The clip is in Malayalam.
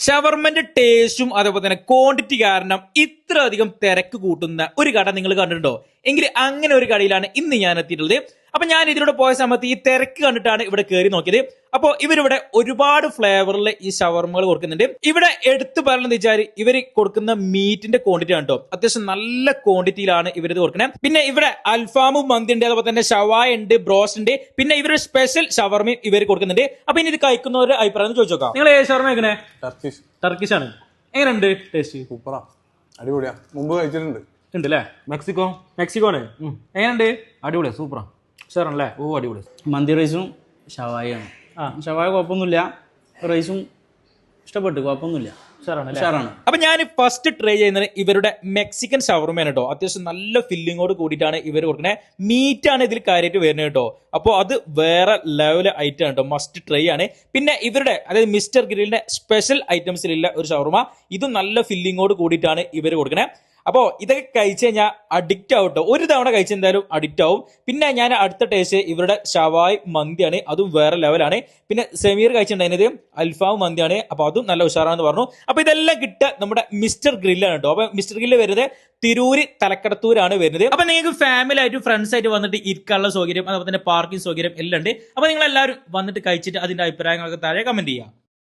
ഷവർമന്റെ ടേസ്റ്റും അതേപോലെ തന്നെ ക്വാണ്ടിറ്റി കാരണം ഇത്ര അധികം തിരക്ക് കൂട്ടുന്ന ഒരു കട നിങ്ങൾ കണ്ടിട്ടുണ്ടോ? എങ്കിൽ അങ്ങനെ ഒരു കടയിലാണ് ഇന്ന് ഞാൻ എത്തിയിട്ടുള്ളത്. അപ്പൊ ഞാൻ ഇതിലൂടെ പോയ സമയത്ത് ഈ തിരക്ക് കണ്ടിട്ടാണ് ഇവിടെ കയറി നോക്കിയത്. അപ്പോൾ ഇവരിവിടെ ഒരുപാട് ഫ്ലേവറിൽ ഈ ഷവർമകൾ കൊടുക്കുന്നുണ്ട്. ഇവിടെ എടുത്തു പറയുന്നത് വെച്ചാൽ ഇവർ കൊടുക്കുന്ന മീറ്റിന്റെ ക്വാണ്ടിറ്റി ആണ് കേട്ടോ അത്യാവശ്യം നല്ല ക്വാണ്ടിറ്റിയിലാണ് ഇവരിത് കൊടുക്കുന്നത് പിന്നെ ഇവിടെ അൽഫാമും മന്തി ഉണ്ട് അതുപോലെ തന്നെ ഷവായ ഉണ്ട് ബ്രോസ് ഉണ്ട്. പിന്നെ ഇവർ സ്പെഷ്യൽ ഷവർമയും ഇവർ കൊടുക്കുന്നുണ്ട്. അപ്പൊ ഇനി ഇത് കഴിക്കുന്നവരുടെ അഭിപ്രായം ചോദിച്ചു നോക്കാം നിങ്ങൾ ഏത് ഷവർമ എങ്ങനെ ടർക്കിഷ് ടർക്കിഷ് ആണ്. എങ്ങനെയുണ്ട്? ടേസ്റ്റ് സൂപ്പറാ അടിപൊളിയാ. മുമ്പ് കഴിച്ചിട്ടുണ്ട്. ഉണ്ട് അല്ലേ മെക്സിക്കോ മെക്സിക്കോണ് എങ്ങനെയുണ്ട്? അടിപൊളിയാ. സൂപ്പറാ ഷുവറാണല്ലേ ഓ അടിപൊളി. മന്തി റൈസും ഷവായിയാണ് ആ. ഷവായ കുഴപ്പമൊന്നുമില്ല. റൈസും ഇഷ്ടപ്പെട്ടു കുഴപ്പമൊന്നുമില്ല. ഉഷാറാണ് അപ്പൊ ഞാൻ ഫസ്റ്റ് ട്രൈ ചെയ്യുന്നത് ഇവരുടെ മെക്സിക്കൻ ഷവർമയാണ് കേട്ടോ. അത്യാവശ്യം നല്ല ഫില്ലിങ്ങോട് കൂടിയിട്ടാണ് ഇവർ കൊടുക്കുന്നത് മീറ്റ് ആണ് ഇതിൽ കാര്യമായിട്ട് വരുന്നത് കേട്ടോ. അപ്പോൾ അത് വേറെ ലെവൽ ഐറ്റം കേട്ടോ. മസ്റ്റ് ട്രൈ ആണ്. പിന്നെ ഇവരുടെ അതായത് മിസ്റ്റർ ഗ്രില്ലിന്റെ സ്പെഷ്യൽ ഐറ്റംസിലുള്ള ഒരു ഷവർമ ഇതും നല്ല ഫില്ലിങ്ങോട് കൂടിയിട്ടാണ് ഇവർ കൊടുക്കുന്നത് അപ്പോൾ ഇതൊക്കെ കഴിച്ചു കഴിഞ്ഞാൽ അഡിക്റ്റ് ആവട്ടോ. ഒരു തവണ കഴിച്ചെന്തായാലും അഡിക്റ്റ് ആവും. പിന്നെ ഞാൻ അടുത്ത ടേസ്റ്റ് ഇവരുടെ ഷവായ് മന്തിയാണ്. അതും വേറെ ലെവലാണ് പിന്നെ സെമീർ കഴിച്ചിട്ടുണ്ടായിരുന്നത് അൽഫാം മന്തിയാണ്. അപ്പോൾ അതും നല്ല ഉഷാറാണെന്ന് പറഞ്ഞു. അപ്പോൾ ഇതെല്ലാം കിട്ടുക നമ്മുടെ മിസ്റ്റർ ഗ്രില്ലാണ് കേട്ടോ. അപ്പോൾ മിസ്റ്റർ ഗ്രില്ല് വരുന്നത് തിരൂര് തലക്കടത്തൂരാണ് വരുന്നത്. അപ്പോൾ നിങ്ങൾക്ക് ഫാമിലി ആയിട്ട് ഫ്രണ്ട്സ് ആയിട്ട് വന്നിട്ട് ഇരിക്കാനുള്ള സൗകര്യം അതുപോലെ തന്നെ പാർക്കിംഗ് സൗകര്യം എല്ലാം ഉണ്ട്. അപ്പോൾ നിങ്ങൾ എല്ലാവരും വന്നിട്ട് കഴിച്ചിട്ട് അതിന്റെ അഭിപ്രായങ്ങളൊക്കെ താഴെ കമന്റ് ചെയ്യുക